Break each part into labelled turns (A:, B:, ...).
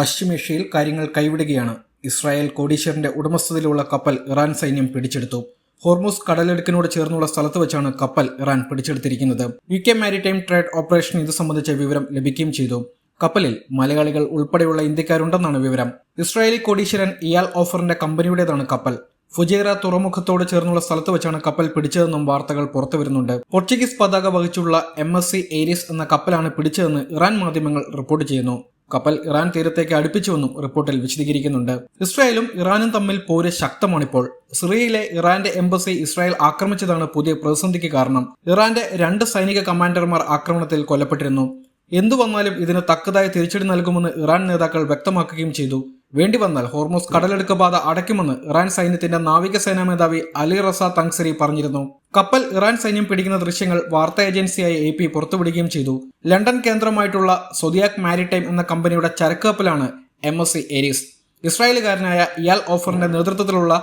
A: പശ്ചിമേഷ്യയിൽ കാര്യങ്ങൾ കൈവിടുകയാണ്. ഇസ്രായേൽ കോടീശ്വരന്റെ ഉടമസ്ഥതയിലുള്ള കപ്പൽ ഇറാൻ സൈന്യം പിടിച്ചെടുത്തു. ഹോർമൂസ് കടലെടുക്കിനോട് ചേർന്നുള്ള സ്ഥലത്ത് വെച്ചാണ് കപ്പൽ Iran പിടിച്ചെടുത്തിരിക്കുന്നത്. U K maritime trade operation ഇത് സംബന്ധിച്ച വിവരം ലഭിക്കുകയും ചെയ്തു. കപ്പലിൽ മലയാളികൾ ഉൾപ്പെടെയുള്ള ഇന്ത്യക്കാരുണ്ടെന്നാണ് വിവരം. ഇസ്രായേലി കോടീശ്വരൻ ഇയാൽ ഓഫറിന്റെ കമ്പനിയുടേതാണ് കപ്പൽ. ഫുജേറ തുറമുഖത്തോട് ചേർന്നുള്ള സ്ഥലത്ത് വെച്ചാണ് കപ്പൽ പിടിച്ചതെന്നും വാർത്തകൾ പുറത്തു വരുന്നുണ്ട് പോർച്ചുഗീസ് പതാക വഹിച്ചുള്ള എം എസ് സി ഏരിയസ് എന്ന കപ്പലാണ് പിടിച്ചതെന്ന് ഇറാൻ മാധ്യമങ്ങൾ റിപ്പോർട്ട് ചെയ്യുന്നു. കപ്പൽ ഇറാൻ തീരത്തേക്ക് അടുപ്പിച്ചുവെന്നും റിപ്പോർട്ടിൽ വിശദീകരിക്കുന്നുണ്ട്. ഇസ്രായേലും ഇറാനും തമ്മിൽ പോര് ശക്തമാണിപ്പോൾ. സിറിയയിലെ ഇറാന്റെ എംബസി ഇസ്രായേൽ ആക്രമിച്ചതാണ് പുതിയ പ്രതിസന്ധിക്ക് കാരണം. ഇറാന്റെ രണ്ട് സൈനിക കമാൻഡർമാർ ആക്രമണത്തിൽ കൊല്ലപ്പെട്ടിരുന്നു. എന്തു വന്നാലും ഇതിന് തക്കതായ തിരിച്ചടി നൽകുമെന്ന് ഇറാൻ നേതാക്കൾ വ്യക്തമാക്കുകയും ചെയ്തു. വേണ്ടി വന്നാൽ ഹോർമോസ് കടലെടുക്ക പാത അടയ്ക്കുമെന്ന് ഇറാൻ സൈന്യത്തിന്റെ നാവികസേനാ മേധാവി അലി റസ തങ്സരി പറഞ്ഞിരുന്നു. കപ്പൽ ഇറാൻ സൈന്യം പിടിക്കുന്ന ദൃശ്യങ്ങൾ വാർത്താ ഏജൻസിയായ എ പി പുറത്തുവിടുകയും ചെയ്തു. ലണ്ടൻ കേന്ദ്രമായിട്ടുള്ള സൊദിയാക് മാരിടൈം എന്ന കമ്പനിയുടെ ചരക്ക് കപ്പലാണ് എം എസ് സി എരീസ് ഇസ്രായേലുകാരനായ ഇയാൽ ഓഫറിന്റെ നേതൃത്വത്തിലുള്ള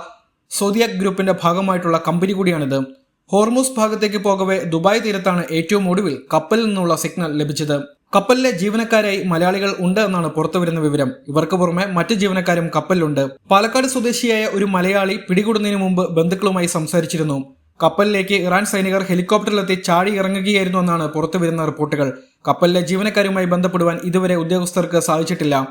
A: സൊദിയാക് ഗ്രൂപ്പിന്റെ ഭാഗമായിട്ടുള്ള കമ്പനി കൂടിയാണിത്. ഹോർമൂസ് ഭാഗത്തേക്ക് പോകവെ ദുബായ് തീരത്താണ് ഏറ്റവും ഒടുവിൽ കപ്പലിൽ നിന്നുള്ള സിഗ്നൽ ലഭിച്ചത്. കപ്പലിലെ ജീവനക്കാരായി മലയാളികൾ ഉണ്ട് എന്നാണ് പുറത്തുവരുന്ന വിവരം. ഇവർക്ക് പുറമെ മറ്റ് ജീവനക്കാരും കപ്പലിലുണ്ട്. പാലക്കാട് സ്വദേശിയായ ഒരു മലയാളി പിടികൂടുന്നതിന് മുമ്പ് ബന്ധുക്കളുമായി സംസാരിച്ചിരുന്നു. കപ്പലിലേക്ക് ഇറാൻ സൈനികർ ഹെലികോപ്റ്ററിലെത്തി ചാടി ഇറങ്ങുകയായിരുന്നു എന്നാണ് പുറത്തുവരുന്ന റിപ്പോർട്ടുകൾ. കപ്പലിലെ ജീവനക്കാരുമായി ബന്ധപ്പെടുവാൻ ഇതുവരെ ഉദ്യോഗസ്ഥർക്ക് സാധിച്ചിട്ടില്ല.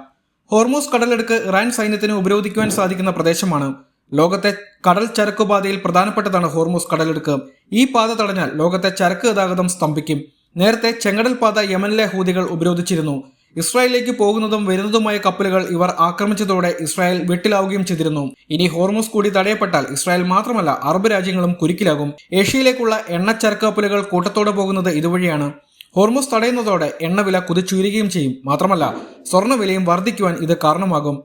A: ഹോർമോസ് കടലെടുക്ക് ഇറാൻ സൈന്യത്തിന് ഉപരോധിക്കുവാൻ സാധിക്കുന്ന പ്രദേശമാണ്. ലോകത്തെ കടൽ ചരക്കുപാതയിൽ പ്രധാനപ്പെട്ടതാണ് ഹോർമോസ് കടലെടുക്ക്. ഈ പാത തടഞ്ഞാൽ ലോകത്തെ ചരക്ക് ഗതാഗതം സ്തംഭിക്കും. നേരത്തെ ചെങ്കടൽ പാത യമനിലെ ഹൂതികൾ ഉപരോധിച്ചിരുന്നു. ഇസ്രായേലിലേക്ക് പോകുന്നതും വരുന്നതുമായ കപ്പലുകൾ ഇവർ ആക്രമിച്ചതോടെ ഇസ്രായേൽ വെട്ടിലാവുകയും ചെയ്തിരുന്നു. ഇനി ഹോർമോസ് കൂടി തടയപ്പെട്ടാൽ ഇസ്രായേൽ മാത്രമല്ല അറബ് രാജ്യങ്ങളും കുരുക്കിലാകും. ഏഷ്യയിലേക്കുള്ള എണ്ണച്ചരക്ക് കപ്പലുകൾ കൂട്ടത്തോടെ പോകുന്നത് ഇതുവഴിയാണ്. ഹോർമോസ് തടയുന്നതോടെ എണ്ണവില കുതിച്ചുയരുകയും ചെയ്യും. മാത്രമല്ല സ്വർണവിലയും വർദ്ധിക്കുവാൻ ഇത് കാരണമാകും.